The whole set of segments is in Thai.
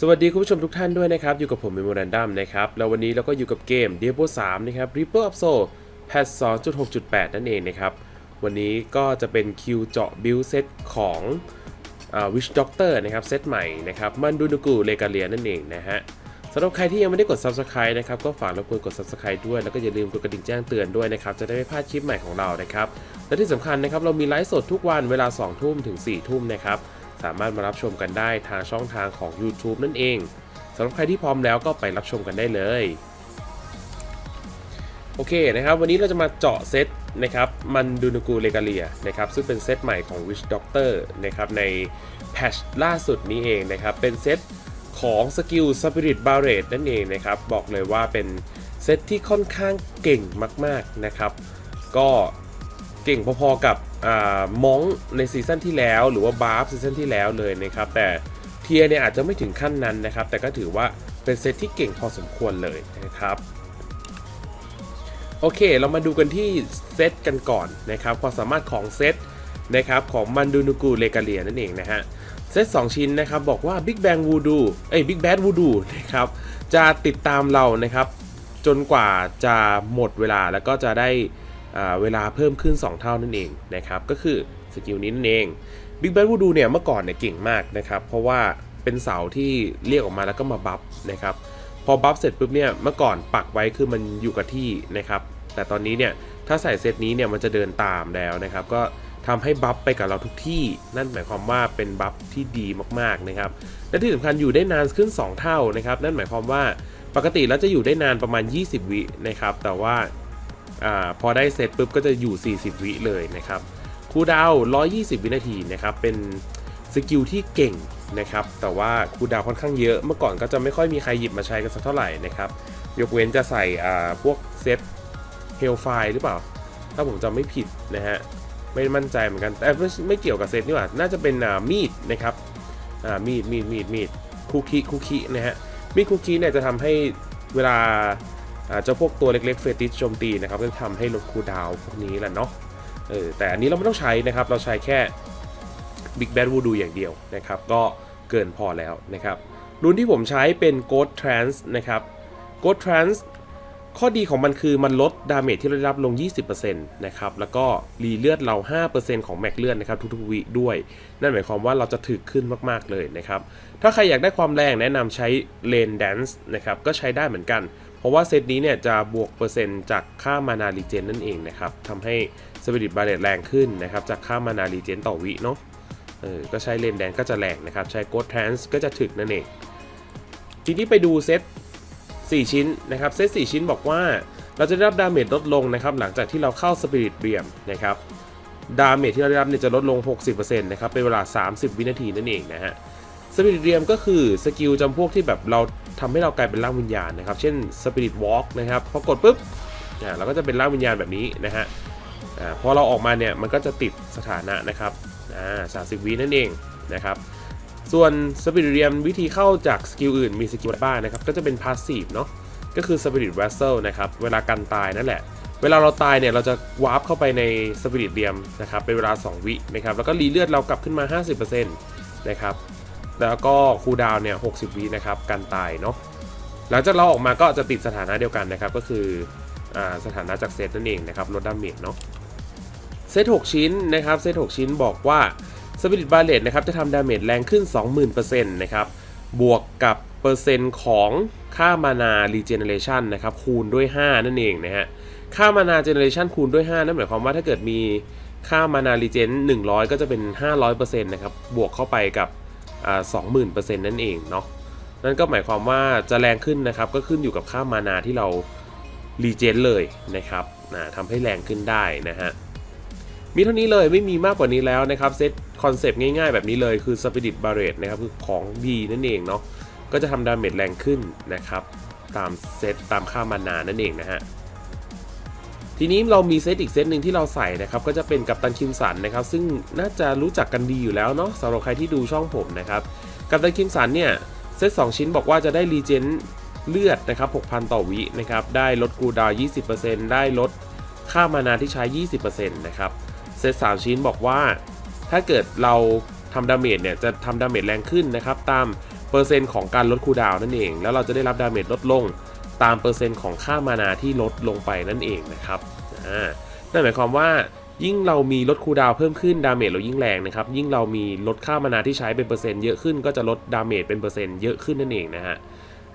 สวัสดีคุณผู้ชมทุกท่านด้วยนะครับ อยู่กับผมเมโมรันดัมนะครับ แล้ววันนี้เราก็อยู่กับเกม Diablo 3 นะครับ Reaper of Soul แพท2.6.8 นั่นเองนะครับ วันนี้ก็จะเป็นคิวเจาะบิลเซตของอ่า Witch Doctor นะครับเซตใหม่นะครับมันดูนูกูเลกาเลียนั่นเองนะฮะสำหรับใครที่ยังไม่ได้กด Subscribe นะครับ ก็ฝากรบกวนกด Subscribe ด้วย แล้วก็อย่าลืมกดกระดิ่งแจ้งเตือนด้วยนะครับ จะได้ไม่พลาดคลิปใหม่ของเรานะครับ และที่สำคัญนะครับ เรามีไลฟ์สดทุกวันเวลา 2 ทุ่มถึง 4 ทุ่มนะครับ สามารถมารับชมกันได้ทางช่องทางของ YouTube นั่นเองสำหรับใครที่พร้อมแล้วก็ไปรับชมกันได้เลยโอเคนะครับวันนี้เราจะมาเจาะเซตนะครับมันดูนูกูเลกาเลียนะครับซึ่งเป็นเซตใหม่ของ Witch Doctor นะครับในแพชล่าสุดนี้เองนะครับเป็นเซตของสกิล Spirit Barret นั่นเองนะครับบอกเลยว่าเป็นเซตที่ค่อนข้างเก่งมากๆนะครับก็เก่งพอๆกับ มองในซีซั่นที่แล้วหรือว่าบาร์ฟซีซั่นที่แล้วเลยนะครับแต่เทียเนี่ยอาจจะไม่ถึงขั้นนั้นนะครับ แต่ก็ถือว่าเป็นเซตที่เก่งพอสมควรเลยนะครับโอเค เรามาดูกันที่เซตกันก่อนนะครับความสามารถของเซตนะครับของมันดูนูกูเลกาเลียนั่นเองนะฮะเซต2 ชิ้นนะครับบอกว่า Big Bang Voodoo เอ้ย Big Bad Voodoo นะครับจะติดตามเรานะครับจนกว่าจะหมดเวลาแล้วก็จะได้ เวลาเพิ่มขึ้น 2 เท่านั่นเองนะครับก็คือสกิลนี้นั่นเอง Big Bad Voodoo เนี่ยเมื่อก่อนเนี่ยเก่งมากนะครับเพราะว่าเป็นเสาที่เรียกออกมาแล้วก็มาบัฟนะครับพอบัฟเสร็จปุ๊บเนี่ยเมื่อก่อนปักไว้คือมันอยู่กับที่นะครับแต่ตอนนี้เนี่ยถ้าใส่เซตนี้เนี่ยมันจะเดินตามแล้วนะครับก็ทำให้บัฟไปกับเราทุกที่นั่นหมายความว่าเป็นบัฟที่ดีมากๆนะครับและที่สำคัญอยู่ได้นานขึ้น 2 เท่านะครับนั่นหมายความว่าปกติแล้วจะอยู่ได้นานประมาณ 20 วินะครับแต่ว่า อาพอได้เซตปุ๊บก็จะอยู่ 40 วิเลยนะครับคูดาว 120 วินาทีนะครับเป็นสกิลที่เก่งนะครับแต่ว่าคูดาวค่อนข้างเยอะเมื่อก่อนก็จะไม่ค่อยมีใครหยิบมาใช้กันสักเท่าไหร่นะครับยกเว้นจะใส่อ่าพวกเซตเฮลไฟหรือเปล่า ถ้าผมจำไม่ผิดนะฮะไม่มั่นใจเหมือนกันแต่ไม่ไม่เกี่ยวกับเซตนี่หว่าน่าจะเป็นอ่ามีดนะครับอ่ามีดมีดมีดมีดคุกคีคุกคีนะฮะมีดคุกคีเนี่ยจะทำให้เวลา เจ้าพวกตัวเล็กๆเฟติชโจมตีนะครับก็ทำให้ลดคูดาวพวกนี้แหละเนาะเออแต่อันนี้เราไม่ต้องใช้นะครับ เราใช้แค่ Big Bad Voodoo อย่างเดียวนะครับ ก็เกินพอแล้วนะครับ รุ่นที่ผมใช้เป็น Ghost Trance นะครับ Ghost Trance ข้อดีของมันคือมันลดดาเมจที่เราได้รับลง 20%นะครับ แล้วก็รีเลือดเรา 5%ของแม็กเลือดนะครับทุกๆวิด้วย นั่นหมายความว่าเราจะถึกขึ้นมากๆเลยนะครับ ถ้าใครอยากได้ความแรงแนะนำใช้เลนแดนซ์นะครับ ก็ใช้ได้เหมือนกัน เพราะว่าเซตนี้เนี่ยจะบวกเปอร์เซ็นต์จากค่ามานารีเจนนั่นเองนะครับทำให้สปิริตบาเลตแรงขึ้นนะครับจากค่ามานารีเจนต่อวิเนาะเออก็ใช้เลนแดนก็จะแรงนะครับ ใช้โกดทรานส์ก็จะถึกนั่นเอง ทีนี้ไปดูเซต4 ชิ้นนะครับ เซต4ชิ้นบอกว่าเราจะได้รับดาเมจลดลงนะครับหลังจากที่เราเข้าสปิริตเรียมนะครับดาเมจที่เราได้รับเนี่ยจะลดลง 60%นะครับเป็นเวลา 30 วินาทีนั่นเองนะฮะสปิริตเรียมก็คือสกิลจำพวกที่แบบเรา ทำให้เรากลายเป็นร่างวิญญาณนะครับ เช่นสปิริตวอล์กนะครับพอกดปุ๊บอ่าเราก็จะเป็นร่างวิญญาณแบบนี้นะฮะอ่าพอเราออกมาเนี่ยมันก็จะติดสถานะนะครับอ่าสามสิบวินั่นเองนะครับส่วนสปิริตเรียมวิธีเข้าจากสกิลอื่นมีสกิลบ้างนะครับ ก็จะเป็นพาสซีฟเนาะก็คือสปิริต v ว s เซลนะครับเวลากันตายนั่นแหละ เวลาเราตายเนี่ยเราจะวาร์ปเข้าไปในสปิริตเรียมนะครับเป็นเวลา 2 วินะครับแล้วก็รีเลือดเรากลับขึ้นมา 50%นะครับ แล้วก็คูลดาวน์เนี่ย60วินะครับกันตายเนาะหลังจากเราออกมาก็จะติดสถานะเดียวกันนะครับ ก็คืออสถานะจากเซตนั่นเองนะครับลดดาเมจเนาะเซต6ชิ้นนะครับเซต6ชิ้นบอกว่า Spirit b a l l e t นะครับจะทำดาเมจแรงขึ้น 20,000%นะครับบวกกับเปอร์เซ็นต์ของค่ามานา Regeneration นะครับคูณด้วย 5 นั่นเองนะฮะค่ามานา Generation คูณด้วย 5 นั่นหมายความว่าถ้าเกิดมีค่ามานา Regen 100 ก็จะเป็น 500%นะครับบวกเข้าไปกับ อ่า20,000%นั่นเองเนาะนั่นก็หมายความว่าจะแรงขึ้นนะครับก็ขึ้นอยู่กับค่ามานาที่เรา Regen เลยนะครับทำให้แรงขึ้นได้นะฮะมีเท่านี้เลยไม่มีมากกว่านี้แล้วนะครับเซตคอนเซปต์ง่ายๆแบบนี้เลยคือ Spirit Barret นะครับคือของดีนั่นเองเนาะก็จะทำดาเมจแรงขึ้นนะครับตามเซตตามค่ามานานั่นเองนะฮะ ทีนี้เรามีเซตอีกเซตหนึ่งที่เราใส่นะครับก็จะเป็นกัปตันคิมสันนะครับซึ่งน่าจะรู้จักกันดีอยู่แล้วเนาะสำหรับใครที่ดูช่องผมนะครับกัปตันคิมสันเนี่ยเซต2 ชิ้นบอกว่าจะได้รีเจนเลือดนะครับ6,000 ต่อวินะครับได้ลดกูดาวน์20%ได้ลดค่ามานาที่ใช้ 20%นะครับเซต3ชิ้นบอกว่า ถ้าเกิดเราทำดาเมจเนี่ยจะทำดาเมจแรงขึ้นนะครับตามเปอร์เซ็นต์ของการลดคูดาวนั่นเอง แล้วเราจะได้รับดาเมจลดลง ตามเปอร์เซ็นต์ของค่ามานาที่ลดลงไปนั่นเองนะครับนั่นหมายความว่ายิ่งเรามีลดคูดาวเพิ่มขึ้นดาเมจเรายิ่งแรงนะครับยิ่งเรามีลดค่ามานาที่ใช้เป็นเปอร์เซ็นต์เยอะขึ้นก็จะลดดาเมจเป็นเปอร์เซ็นต์เยอะขึ้นนั่นเองนะฮะ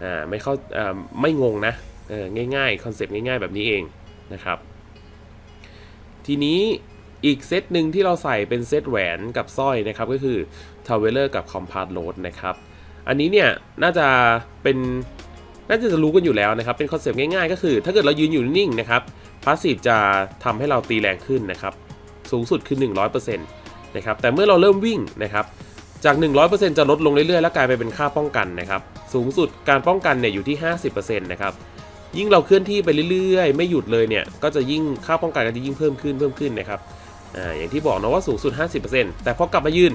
อ่าไม่เข้าอ่าไม่งงนะเออง่ายๆคอนเซปต์ง่ายๆแบบนี้เองนะครับทีนี้อีกเซตหนึ่งที่เราใส่เป็นเซตแหวนกับสร้อยนะครับก็คือทาวเวลเลอร์กับคอมพาร์ตโรดนะครับอันนี้เนี่ยน่าจะเป็น น่าจะรู้กันอยู่แล้วนะครับ เป็นคอนเซปต์ง่ายๆ ก็คือ ถ้าเกิดเรายืนอยู่นิ่งๆนะครับพาสซีฟจะทำให้เราตีแรงขึ้นนะครับ สูงสุดคือ 100%นะครับ แต่เมื่อเราเริ่มวิ่งนะครับ จาก 100%จะลดลงเรื่อยๆ แล้วกลายไปเป็นค่าป้องกันนะครับ สูงสุดการป้องกันเนี่ยอยู่ที่ 50%นะครับ ยิ่งเราเคลื่อนที่ไปเรื่อยๆ ไม่หยุดเลยเนี่ย ก็จะยิ่งค่าป้องกันก็จะยิ่งเพิ่มขึ้นเพิ่มขึ้นนะครับ อ่า อย่างที่บอกนะว่าสูงสุด 50%แต่พอกลับมายืน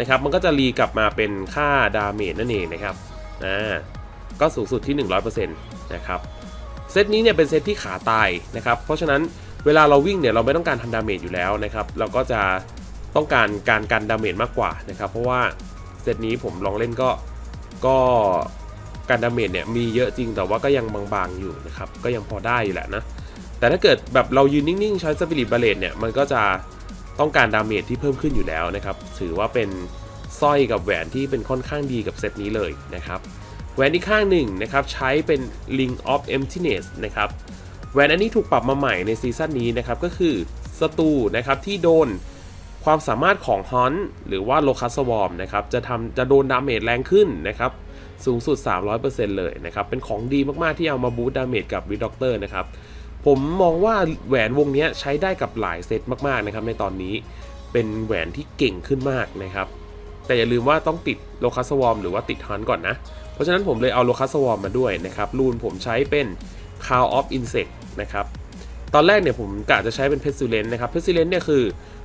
นะครับ มันก็จะรีกลับมาเป็นค่าดาเมจนั่นเองนะครับ อ่า ก็สูงสุดที่ 100%นะครับเซตนี้เนี่ยเป็นเซตที่ขาตายนะครับ เพราะฉะนั้นเวลาเราวิ่งเนี่ยเราไม่ต้องการทำดาเมจอยู่แล้วนะครับ เราก็จะต้องการการกันดาเมจมากกว่านะครับ เพราะว่าเซตนี้ผมลองเล่นก็ก็การดาเมจเนี่ยมีเยอะจริงแต่ว่าก็ยังบางๆอยู่นะครับ ก็ยังพอได้อยู่แหละนะ แต่ถ้าเกิดแบบเรายืนนิ่งๆใช้สปิริตบาเลตเนี่ยมันก็จะต้องการดาเมจที่เพิ่มขึ้นอยู่แล้วนะครับ ถือว่าเป็นสร้อยกับแหวนที่เป็นค่อนข้างดีกับเซตนี้เลยนะครับ แหวนอีกข้างหนึ่งนะครับใช้เป็น Ring of Emptiness นะครับแหวนอันนี้ถูกปรับมาใหม่ในซีซั่นนี้นะครับก็คือศัตรูนะครับที่โดนความสามารถของฮอนหรือว่าโลคัสวอมนะครับจะทำจะโดนดาเมจแรงขึ้นนะครับสูงสุด 300%เลยนะครับเป็นของดีมากๆที่เอามาบูตดาเมจกับวิดด็อกเตอร์นะครับผมมองว่าแหวนวงนี้ใช้ได้กับหลายเซตมากๆนะครับในตอนนี้เป็นแหวนที่เก่งขึ้นมากนะครับ แต่อย่าลืมว่าต้องติดโลคัสวอมหรือว่าติดฮันก่อนนะ เพราะฉะนั้นผมเลยเอาโลคัสวอมมาด้วยนะครับ รูนผมใช้เป็น Call of Insect นะครับ ตอนแรกเนี่ยผมกะจะใช้เป็น Pestilence นะครับ Pestilence เนี่ยคือ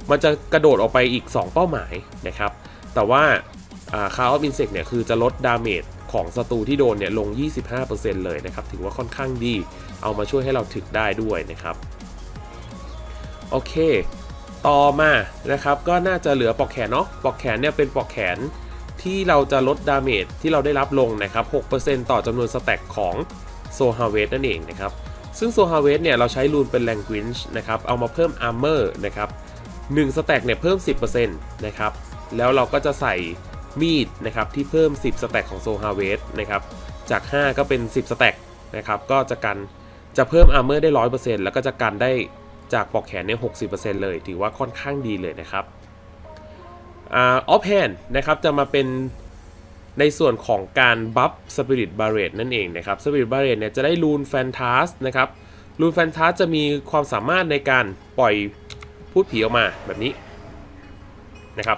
มันจะกระโดดออกไปอีก 2 เป้าหมายนะครับ แต่ว่าอ่า Call of Insect เนี่ยคือจะลดดาเมจของศัตรูที่โดนเนี่ยลง 25%เลยนะครับ ถือว่าค่อนข้างดี เอามาช่วยให้เราถึกได้ด้วยนะครับ โอเค ต่อมานะครับก็น่าจะเหลือปอกแขนเนาะปอกแขนเนี่ยเป็นปอกแขนที่เราจะลดดาเมจที่เราได้รับลงนะครับ 6%ต่อจำนวนสแต็กของโซฮาเวสนั่นเองนะครับ ซึ่งโซฮาเวสเนี่ย เราใช้รูนเป็นแรงกวินช์นะครับ เอามาเพิ่มอาร์เมอร์นะครับ1สแต็กเนี่ยเพิ่ม 10%นะครับ แล้วเราก็จะใส่มีดนะครับที่เพิ่ม 10 สแต็กของโซฮาเวสนะครับ จาก 5 ก็เป็น 10 สแต็กนะครับ ก็จะกันจะเพิ่มอาร์เมอร์ได้ 100%แล้วก็จะกันได้ จากปอกแขนเนี่ย60%เลย ถือว่าค่อนข้างดีเลยนะครับออฟแฮนนะครับจะมาเป็นในส่วนของการบัฟสปิริตบาร์เรตนั่นเองนะครับสปิริตบาร์เรตเนี่ยจะได้รูนแฟนตาสนะครับรูนแฟนตาสจะมีความสามารถในการปล่อยพูดผีออกมาแบบนี้นะครับ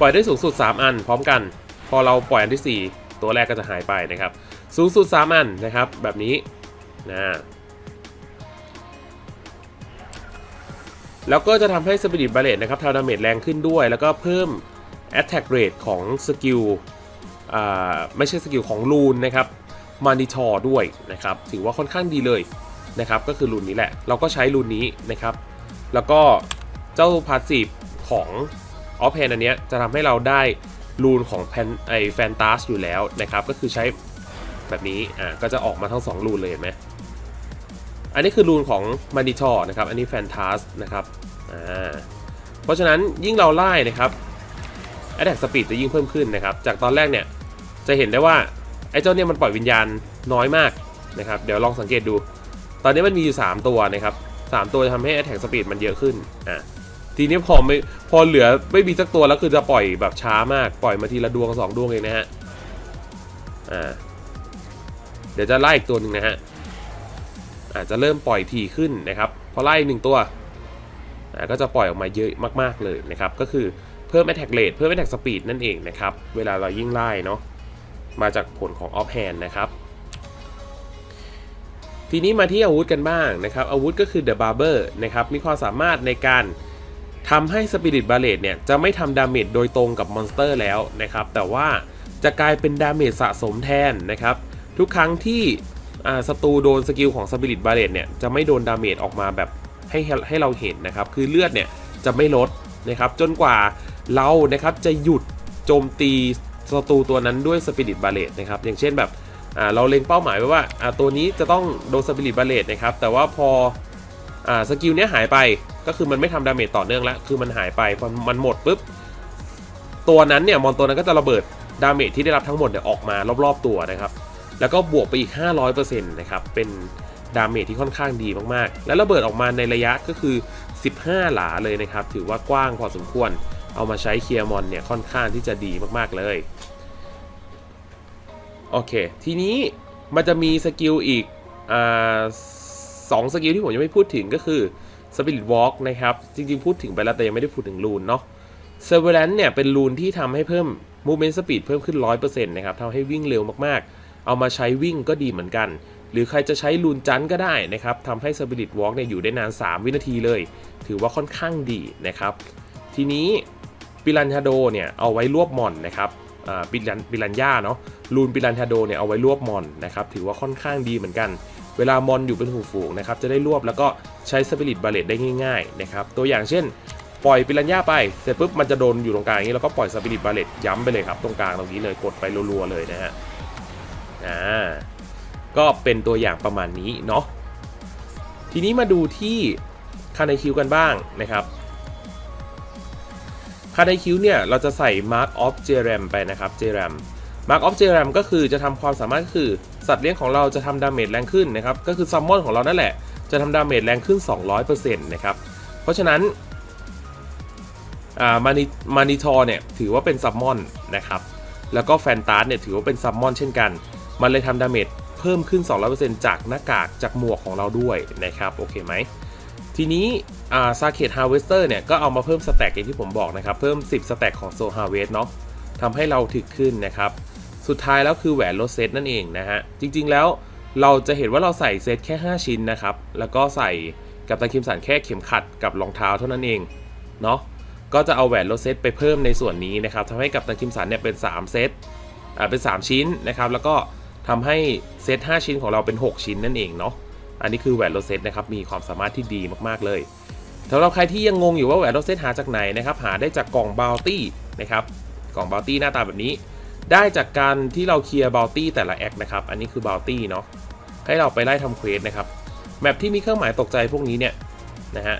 ปล่อยได้สูงสุด 3 อันพร้อมกัน พอเราปล่อยอันที่ 4 ตัวแรกก็จะหายไปนะครับ สูงสุด 3 อันนะครับแบบนี้นะ แล้วก็จะทำให้สปิริตบาเลตนะครับทำดาเมจแรงขึ้นด้วย แล้วก็เพิ่ม Attack Rate ของสกิลไม่ใช่สกิลของรูนนะครับมานิทอร์ด้วยนะครับถือว่าค่อนข้างดีเลยนะครับก็คือรูนนี้แหละ เราก็ใช้รูนนี้นะครับ แล้วก็เจ้าพาสซีฟของออฟแพนอันเนี้ยจะทำให้เราได้รูนของแพนไอแฟนตาสอยู่แล้วนะครับ ก็คือใช้แบบนี้อ่าก็จะออกมาทั้ง 2 รูนเลยเห็นไหม อันนี้คือรูนของมานิทอร์นะครับ อันนี้แฟนตาสนะครับอ่าเพราะฉะนั้นยิ่งเราไล่นะครับ Attack Speed จะยิ่งเพิ่มขึ้นนะครับ จากตอนแรกเนี่ยจะเห็นได้ว่าไอ้เจ้าเนี่ยมันปล่อยวิญญาณน้อยมากนะครับ เดี๋ยวลองสังเกตดู ตอนนี้มันมีอยู่ 3 ตัวนะครับ 3 ตัวจะทำให้ Attack Speed มันเยอะขึ้นอะทีนี้พอไม่พอเหลือไม่มีสักตัวแล้วคือจะปล่อยแบบช้ามากปล่อยมาทีละดวง 2 ดวงเองนะฮะอ่าเดี๋ยวจะไล่อีกตัวหนึ่งนะฮะ อาจจะเริ่มปล่อยถี่ขึ้นนะครับพอไล่หนึ่งตัวก็จะปล่อยออกมาเยอะมากๆเลยนะครับ ก็คือเพิ่ม attack rate เพิ่ม attack speed นั่นเองนะครับ เวลาเรายิ่งไล่เนาะมาจากผลของ off hand นะครับทีนี้มาที่อาวุธกันบ้างนะครับ อาวุธก็คือ the barber นะครับ มีความสามารถในการทำให้ spirit ballet เนี่ย จะไม่ทำดาเมจโดยตรงกับมอนสเตอร์แล้วนะครับ แต่ว่าจะกลายเป็นดาเมจสะสมแทนนะครับ ทุกครั้งที่ ศัตรูโดนสกิลของ spirit ballet เนี่ยจะไม่โดนดาเมจออกมาแบบให้ให้เราเห็นนะครับ คือเลือดเนี่ยจะไม่ลดนะครับจนกว่าเรานะครับจะหยุดโจมตีศัตรูตัวนั้นด้วยสปิริตบาเลตนะครับอย่างเช่นแบบเราเล็งเป้าหมายไว้ว่าตัวนี้จะต้องโดนสปิริตบาเลตนะครับแต่ว่าพออสกิลเนี้ยหายไปก็คือมันไม่ทำดาเมจต่อเนื่องแล้วคือมันหายไปพอมันหมดปุ๊บตัวนั้นเนี่ยมอนตัวนั้นก็จะระเบิดดาเมจที่ได้รับทั้งหมดเนี่ยออกมารอบๆตัวนะครับ แล้วก็บวกไปอีก 500%นะครับ เป็นดาเมจที่ค่อนข้างดีมากๆ แล้วระเบิดออกมาในระยะก็คือ 15 หลาเลยนะครับ ถือว่ากว้างพอสมควร เอามาใช้เคลียร์มอนเนี่ยค่อนข้างที่จะดีมากๆเลย โอเค ทีนี้มันจะมีสกิลอีกอ่าสองสกิลที่ผมยังไม่พูดถึงก็คือ Spirit Walk นะครับ จริงๆ พูดถึงไปแล้วแต่ยังไม่ได้พูดถึงรูนเนาะ s e r v e r a n c e เนี่ยเป็นรูนที่ทำให้เพิ่ม Movement Speed เพิ่มขึ้น 100%นะครับทำให้วิ่งเร็วมากๆ เอามาใช้วิ่งก็ดีเหมือนกัน หรือใครจะใช้รูนจันก็ได้นะครับทำให้ Spirit Walk เนี่ยอยู่ได้นาน 3 วินาทีเลย ถือว่าค่อนข้างดีนะครับ ทีนี้ปิรันชาโดเนี่ยเอาไว้รวบมอนนะครับปิรันปิรันย่าเนาะรูนปิรันชาโดเนี่ยเอาไว้รวบมอนนะครับถือว่าค่อนข้างดีเหมือนกัน เวลามอนอยู่เป็นฝูงๆนะครับจะได้รวบแล้วก็ใช้สปิริตบาเลตได้ง่ายๆนะครับตัวอย่างเช่นปล่อยปิรันย่าไปเสร็จปุ๊บมันจะโดนอยู่ตรงกลางอย่างนี้แล้วก็ปล่อยสปิริตบาเลตย้ำไปเลยครับตรงกลางตรงนี้เลยกดไปรัวๆเลยนะฮะ อ่าก็เป็นตัวอย่างประมาณนี้เนาะทีนี้มาดูที่คาในคิวกันบ้างนะครับคาไดคิวเนี่ยเราจะใส่ Mark of j r a m ไปนะครับ j r a m Mark of j r a m ก็คือจะทำความสามารถก็คือสัตว์เลี้ยงของเราจะทำดาเมจแรงขึ้นนะครับก็คือซัมมอนของเรานั่นแหละ จะทำดาเมจแรงขึ้น 200%นะครับเพราะฉะนั้นมานิมานิทอร์เนี่ยถือว่าเป็นซัมมอนนะครับแล้วก็แฟนตาร์เนี่ยถือว่าเป็นซัมมอนเช่นกัน มันเลยทำดาเมจเพิ่มขึ้น 200%จากหน้ากากจากหมวกของเราด้วยนะครับ โอเคไหม ทีนี้ซาเ a ตฮาวเวสเตอร์เนี่ย ก็เอามาเพิ่มสแต็กอย่างที่ผมบอกนะครับ เพิ่ม 10 สแต็กของโซฮาเวสเนาะทำให้เราถึกขึ้นนะครับ สุดท้ายแล้วคือแหวนลดเซตนั่นเองนะฮะ จริงๆแล้วเราจะเห็นว่าเราใส่เซตแค่ 5 ชิ้นนะครับ แล้วก็ใส่กับตันคิมสันแค่เข็มขัดกับรองเท้าเท่านั้นเองเนาะก็จะเอาแหวนลดเซตไปเพิ่มในส่วนนี้นะครับทำให้กับตันคิมสันเนี่ยเป็น 3 เซตอ่าเป็น 3 ชิ้นนะครับ แล้วก็ ทำให้เซต5ชิ้นของเราเป็น 6 ชิ้นนั่นเองเนาะอันนี้คือแหวนโรเซตนะครับมีความสามารถที่ดีมากๆเลยสำหรับใครที่ยังงงอยู่ว่าแหวนโรเซตหาจากไหนนะครับหาได้จากกล่องบ o ลตี้นะครับกล่องบ o ลตี้หน้าตาแบบนี้ ได้จากการที่เราเคลียร์บ o ลตี้แต่ละแอคนะครับอันนี้คือบ o ลตี้เนาะให้เราไปไล่ทำเควสนะครับแมปที่มีเครื่องหมายตกใจพวกนี้เนี่ยนะฮะ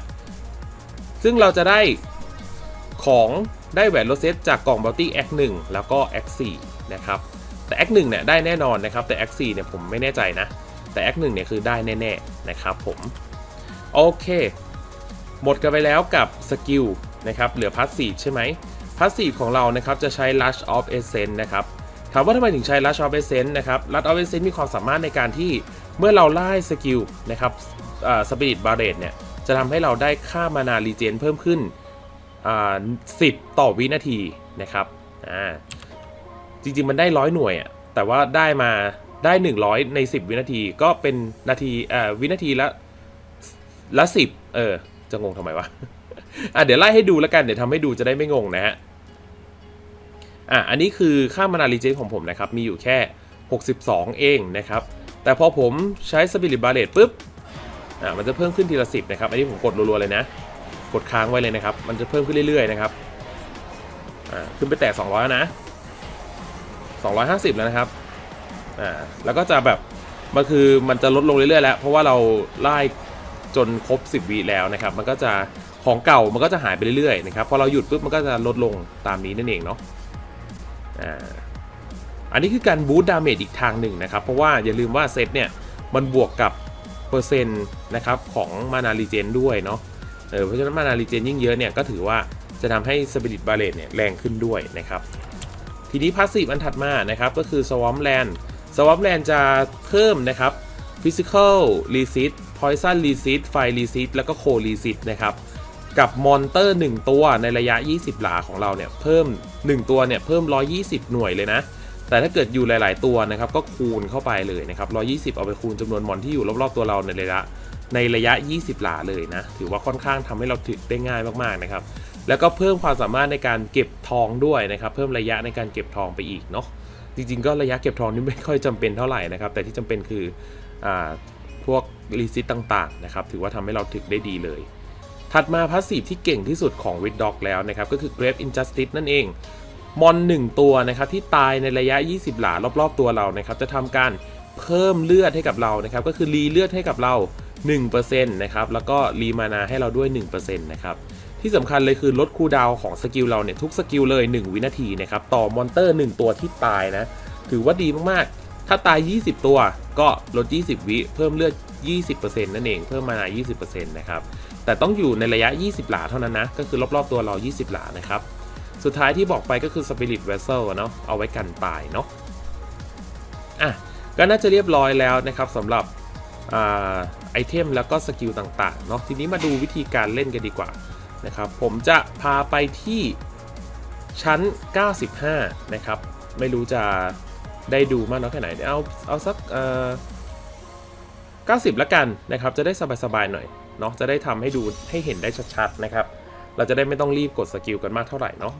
ซึ่งเราจะได้ของได้แหวนโรเซตจากกล่องบ o ลตี้แอค1แล้วก็แอค4นะครับ แต่แอค1เนี่ยได้แน่นอนนะครับ แต่แอค4เนี่ยผมไม่แน่ใจนะ แต่แอคหนึ่งเนี่ยคือได้แน่ๆนะครับผมโอเคหมดกันไปแล้วกับสกิลนะครับเหลือพาสซีฟใช่ไหมพาสซีฟของเรานะครับจะใช้ Rush of Essence นะครับถามว่าทำไมถึงใช้ Rush of Essence นะครับ Rush of Essence มีความสามารถในการที่เมื่อเราไล่สกิลนะครับสปิริตบาร์เรตเนี่ยจะทำให้เราได้ค่ามานารีเจนเพิ่มขึ้น 10 ต่อวินาทีนะครับอ่า จริง ๆ มันได้ร้อยหน่วยอะแต่ว่าได้มาได้ 100 ใน 10 วินาทีก็เป็นนาทีเอ่อวินาทีละละ10เออ จะงงทำไมวะอะเดี๋ยวไล่ให้ดูแล้วกันเดี๋ยวทำให้ดูจะได้ไม่งงนะฮะอะอันนี้คือค่ามานารีเจของผมนะครับ มีอยู่แค่ 62 เองนะครับ แต่พอผมใช้สปิริตบาเลตปุ๊บอะมันจะเพิ่มขึ้นทีละ10นะครับ อันนี้ผมกดรัวๆเลยนะ กดค้างไว้เลยนะครับ มันจะเพิ่มขึ้นเรื่อยๆนะครับอ่าขึ้นไปแตะ200แล้วนะ 250 แล้วนะครับอ่าแล้วก็จะแบบมันคือมันจะลดลงเรื่อยๆแล้ว เพราะว่าเราไล่จนครบ 10วิแล้วนะครับ มันก็จะของเก่ามันก็จะหายไปเรื่อยๆนะครับพอเราหยุดปุ๊บมันก็จะลดลงตามนี้นั่นเองเนาะอ่าอันนี้คือการบูสต์ดาเมจอีกทางหนึ่งนะครับ เพราะว่าอย่าลืมว่าเซตเนี่ยมันบวกกับเปอร์เซ็นต์นะครับของมานารีเจนด้วยเนาะเออเพราะฉะนั้นมานารีเจนยิ่งเยอะเนี่ยก็ถือว่าจะทำให้สปิริตบาเลตเนี่ยแรงขึ้นด้วยนะครับ ทีนี้พาสซีฟอันถัดมานะครับก็คือ Swarm Land สวอปแลนจะเพิ่มนะครับ Physical Resist Poison Resist Fire Resist แล้วก็ Cold Resist นะครับกับมอนเตอร์ 1 ตัวในระยะ 20 หลาของเราเนี่ยเพิ่ม 1 ตัวเนี่ยเพิ่ม 120 หน่วยเลยนะ แต่ถ้าเกิดอยู่หลาย ๆ ตัวนะครับก็คูณเข้าไปเลยนะครับ 120 เอาไปคูณจำนวนมอนที่อยู่รอบ ๆ ตัวเราในระยะในระยะ 20 หลาเลยนะ ถือว่าค่อนข้างทำให้เราถึกได้ง่ายมาก ๆ นะครับ แล้วก็เพิ่มความสามารถในการเก็บทองด้วยนะครับ เพิ่มระยะในการเก็บทองไปอีกเนาะจริงๆ ก็ระยะเก็บทองนี่ไม่ค่อยจำเป็นเท่าไหร่นะครับ แต่ที่จำเป็นคืออาพวกรีซิตต่างๆนะครับ ถือว่าทำให้เราถึกได้ดีเลย ถัดมาพาสซีฟที่เก่งที่สุดของวิดด็อกแล้วนะครับ ก็คือ Grave Injustice นั่นเองมอน 1 ตัวนะครับที่ตายในระยะ 20 หลารอบๆ ตัวเรานะครับ จะทำการเพิ่มเลือดให้กับเรานะครับ ก็คือรีเลือดให้กับเรา 1%นะครับแล้วก็รีมานาให้เราด้วย 1%นะครับ ที่สำคัญเลยคือลดคูลดาวของสกิลเราเนี่ยทุกสกิลเลย 1 วินาทีนะครับต่อมอนเตอร์ 1 ตัวที่ตายนะ ถือว่าดีมากๆ ถ้าตาย 20 ตัวก็ลด 20 วิเพิ่มเลือด 20%นั่นเองเพิ่มมานา20%นะครับแต่ต้องอยู่ในระยะ 20 หลาเท่านั้นนะ ก็คือรอบๆตัวเรา 20 หลานะครับสุดท้ายที่บอกไปก็คือ Spirit Vessel เนาะเอาไว้กันตายเนาะอะก็น่าจะเรียบร้อยแล้วนะครับสำหรับอไอเทมแล้วก็สกิลต่างๆเนาะทีนี้มาดูวิธีการเล่นกันดีกว่า นะครับผมจะพาไปที่ชั้น 95 นะครับ ไม่รู้จะได้ดูมากน้อยแค่ไหน เอาเอาสักเอ่อ90 ละกันนะครับ จะได้สบายๆหน่อยเนาะ จะได้ทำให้ดูให้เห็นได้ชัดๆนะครับ เราจะได้ไม่ต้องรีบกดสกิลกันมากเท่าไหร่เนาะ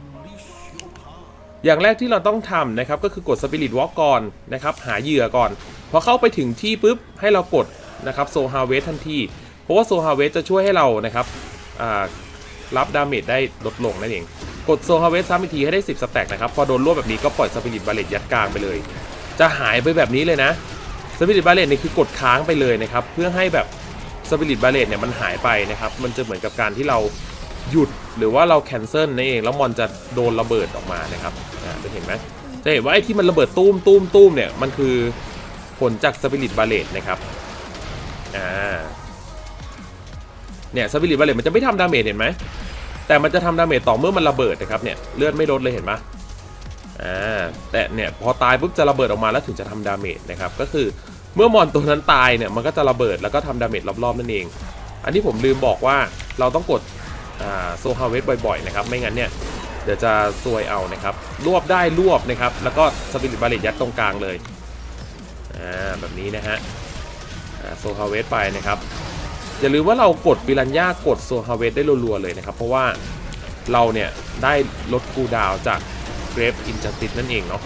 อย่างแรกที่เราต้องทำนะครับก็คือกด Spirit Walk ก่อนนะครับ หาเหยื่อก่อน พอเข้าไปถึงที่ปุ๊บให้เรากดนะครับโซฮาเวสทันที เพราะว่าโซฮาเวสจะช่วยให้เรานะครับ รับดาเมจได้ลดลงนั่นเอง กดโซฮาเวสซ้ำอีกทีให้ได้ 10 สแต็กนะครับ พอโดนรวบแบบนี้ก็ปล่อยสปิริตบาเลตยัดกลางไปเลย จะหายไปแบบนี้เลยนะสปิริตบาเลตเนี่ยคือกดค้างไปเลยนะครับ เพื่อให้แบบสปิริตบาเลตเนี่ยมันหายไปนะครับ มันจะเหมือนกับการที่เราหยุดหรือว่าเราแคนเซิลนั่นเอง แล้วมอนจะโดนระเบิดออกมานะครับอ่าจะเห็นไหมจะเห็นว่าไอ้ที่มันระเบิดตุ้มตุ้มตุ้มเนี่ยมันคือผลจากสปิริตบาเลตนะครับอ่า เนี่ยสปิริตบาเลตมันจะไม่ทำดาเมจเห็นไหมแต่มันจะทำดาเมจต่อเมื่อมันระเบิดนะครับเนี่ยเลือดไม่ลดเลยเห็นไหมอ่าแต่เนี่ยพอตายปุ๊บจะระเบิดออกมาแล้วถึงจะทำดาเมจนะครับก็คือเมื่อมอนตัวนั้นตายเนี่ยมันก็จะระเบิดแล้วก็ทำดาเมจรอบๆนั่นเอง อันนี้ผมลืมบอกว่าเราต้องกดอ่าโซฮาเวสบ่อยๆนะครับไม่งั้นเนี่ยเดี๋ยวจะซวยเอานะครับรวบได้รวบนะครับแล้วก็สปิริตบาเลตยัดตรงกลางเลยอ่าแบบนี้นะฮะโซฮาเวสไปนะครับ อย่าลืมว่าเรากดปิรันย่ากดโซฮาเวสได้รัวๆเลยนะครับ เพราะว่าเราเนี่ยได้ลดคูดาวจากเกรฟอินจัสติสนั่นเองเนาะ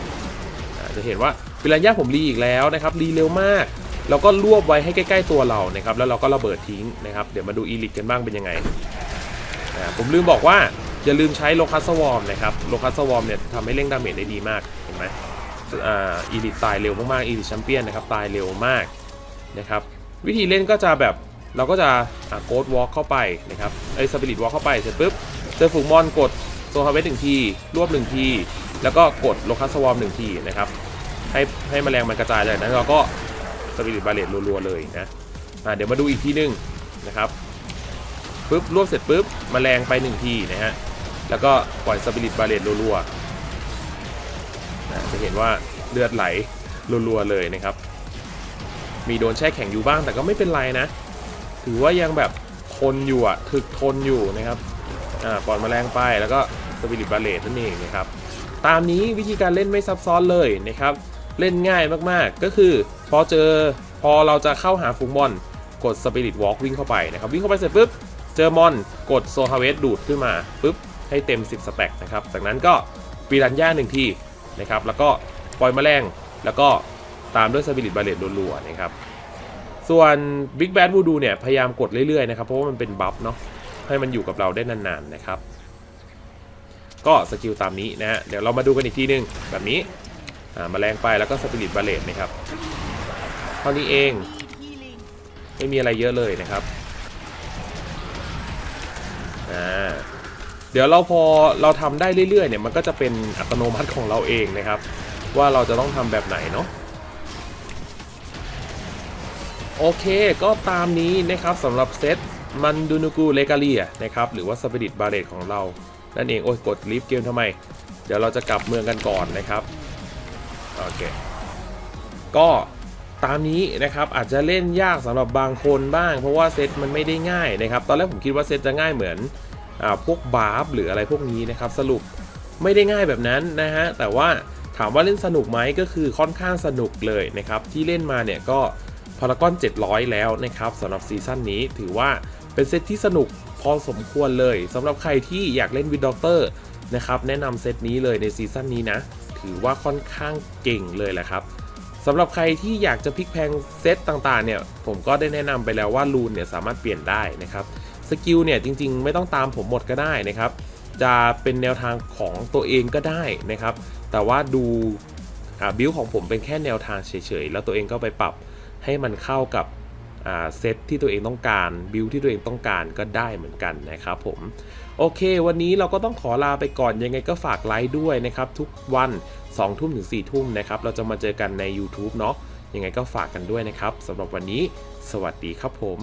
จะเห็นว่าปิรันย่าผมรีอีกแล้วนะครับรีเร็วมากแล้วก็รวบไว้ให้ใกล้ ๆตัวเรานะครับแล้วเราก็ระเบิดทิ้งนะครับเดี๋ยวมาดูอีลิกกันบ้างเป็นยังไงผมลืมบอกว่าอย่าลืมใช้โลคัสวอมนะครับโลคัสวอมเนี่ยทำให้เร่งดาเมจได้ดีมากเห็นไหมอีลิตตายเร็วมากๆอีลิตแชมเปี้ยนนะครับตายเร็วมากนะครับวิธีเล่นก็จะแบบ เราก็จะโกดวอล์กเข้าไปนะครับไอ้สปิริตวอล์กเข้าไปเสร็จปุ๊บเจอฝูงมอนกดโซฮาเวสหนึ่งทีรวบหนึ่งทีแล้วก็กดโลคัสวอมหนึ่งทีนะครับให้ให้แมลงมันกระจายเลยนั้นเราก็สปิริตบาเลตรัวๆเลยนะอ่าเดี๋ยวมาดูอีกทีหนึงนะครับปุ๊บรวบเสร็จปุ๊บแมลงไปหนึ่งทีนะฮะแล้วก็ปล่อยสปิริตบาเลตรัวๆนะจะเห็นว่าเลือดไหลรัวๆเลยนะครับมีโดนแช่แข็งอยู่บ้างแต่ก็ไม่เป็นไรนะ ถือว่ายังแบบทนอยู่อะถึกทนอยู่นะครับอ่าปล่อยแมลงไปแล้วก็สปิริตบาเลตนั่นเองนะครับตามนี้วิธีการเล่นไม่ซับซ้อนเลยนะครับ เล่นง่ายมากๆ ก็คือพอเจอพอเราจะเข้าหาฝูงมอนกดสปิริตวอล์กวิ่งเข้าไปนะครับ วิ่งเข้าไปเสร็จปุ๊บ เจอมอนกดโซฮาเวสดูดขึ้นมาปุ๊บ ให้เต็ม 10 สแต็กนะครับ จากนั้นก็ปีรันย่าหนึ่งทีนะครับ แล้วก็ปล่อยแมลงแล้วก็ตามด้วยสปิริตบาเลตรัวๆนะครับ ส่วน Big Bad Voodoo เนี่ยพยายามกดเรื่อยๆนะครับ เพราะว่ามันเป็นบัฟเนาะให้มันอยู่กับเราได้นานๆนะครับ ก็สกิลตามนี้นะฮะเดี๋ยวเรามาดูกันอีกทีนึง แบบนี้มาแรงไปแล้วก็สปิริตบาเลตนะครับเท่านี้เองไม่มีอะไรเยอะเลยนะครับอ่าเดี๋ยวเราพอเราทำได้เรื่อยๆเนี่ยมันก็จะเป็นอัตโนมัติของเราเองนะครับ ว่าเราจะต้องทำแบบไหนเนาะ โอเคก็ตามนี้นะครับสำหรับเซตมันดูนูกูเลกาเลียนะครับหรือว่าสปิริตบาเลตของเรา นั่นเอง โอ้ยกดลีฟเกมทำไม เดี๋ยวเราจะกลับเมืองกันก่อนนะครับ โอเค ก็ตามนี้นะครับอาจจะเล่นยากสำหรับบางคนบ้าง เพราะว่าเซตมันไม่ได้ง่ายนะครับ ตอนแรกผมคิดว่าเซตจะง่ายเหมือนอ่าพวกบาร์ฟหรืออะไรพวกนี้นะครับสรุปไม่ได้ง่ายแบบนั้นนะฮะแต่ว่าถามว่าเล่นสนุกไหมก็คือค่อนข้างสนุกเลยนะครับที่เล่นมาเนี่ยก็ พารากอน 700 แล้วนะครับสำหรับซีซั่นนี้ถือว่าเป็นเซตที่สนุกพอสมควรเลยสำหรับใครที่อยากเล่นวิดด็อกเตอร์นะครับแนะนำเซตนี้เลยในซีซั่นนี้นะ ถือว่าค่อนข้างเก่งเลยแหละครับสำหรับใครที่อยากจะพลิกแพงเซตต่างๆเนี่ยผมก็ได้แนะนำไปแล้วว่ารูนเนี่ยสามารถเปลี่ยนได้นะครับสกิลเนี่ยจริงๆ ไม่ต้องตามผมหมดก็ได้นะครับจะเป็นแนวทางของตัวเองก็ได้นะครับ แต่ว่าดูบิลของผมเป็นแค่แนวทางเฉยๆ แล้วตัวเองก็ไปปรับ ให้มันเข้ากับเซตที่ตัวเองต้องการบิลที่ตัวเองต้องการก็ได้เหมือนกันนะครับผมโอเค วันนี้เราก็ต้องขอลาไปก่อนยังไงก็ฝากไลค์ด้วยนะครับ ทุกวัน2ทุ่มถึง4ทุ่มนะครับ เราจะมาเจอกันใน YouTube เนาะยังไงก็ฝากกันด้วยนะครับสำหรับวันนี้ สวัสดีครับผม